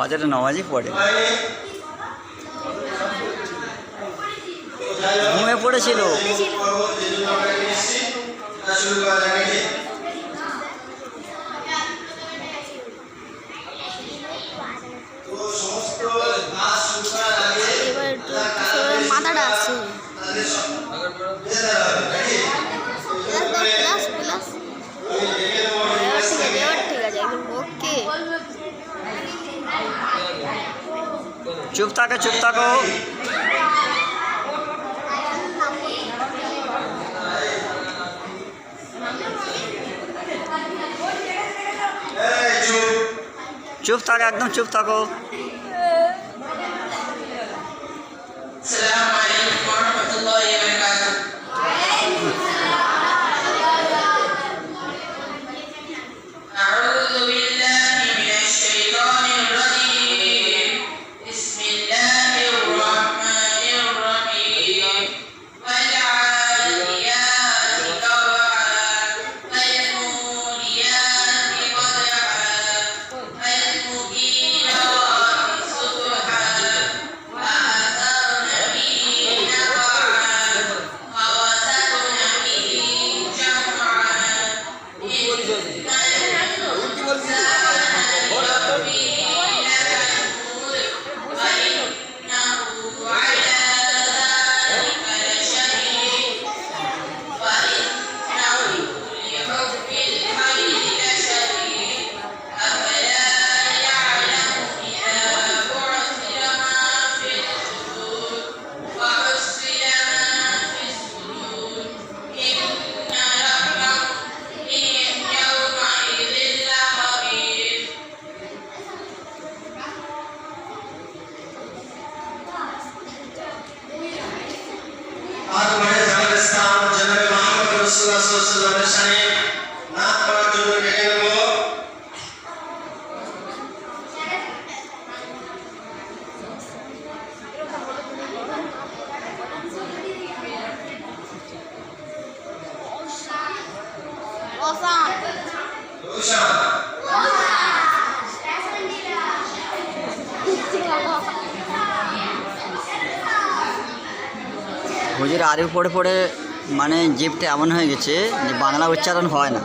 ফজরে নামাজই পড়ে। ঘুমে পড়েছিল। মাথাটা আছে। প্লাস প্লাস ওকে চুপ থাকো চুপ থাকো। চুপ থাকো একদম চুপ থাকো। হুজুর আরবি পড়ে পড়ে মানে জিপটা এমন হয়ে গেছে যে বাংলা উচ্চারণ হয় না।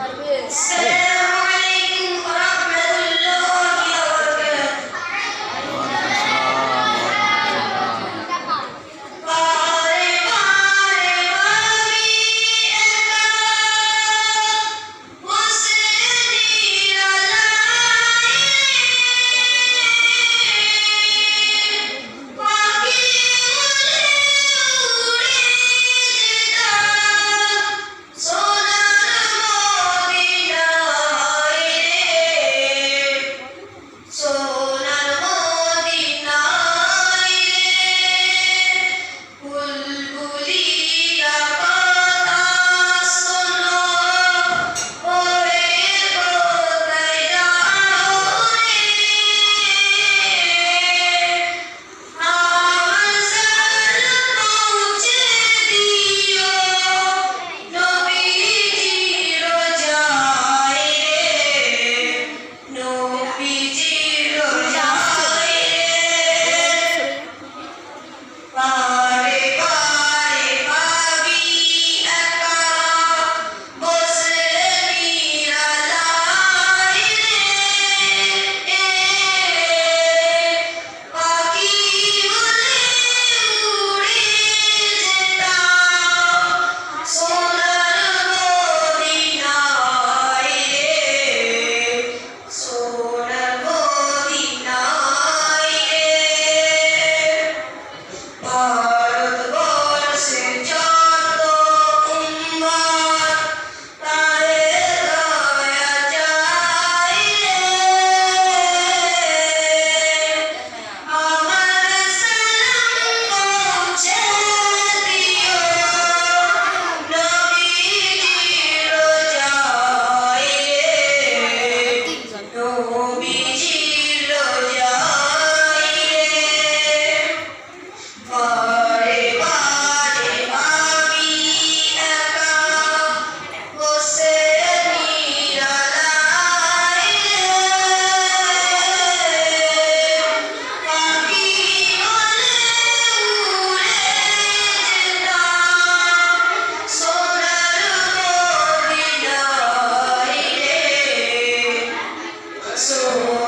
Senhor.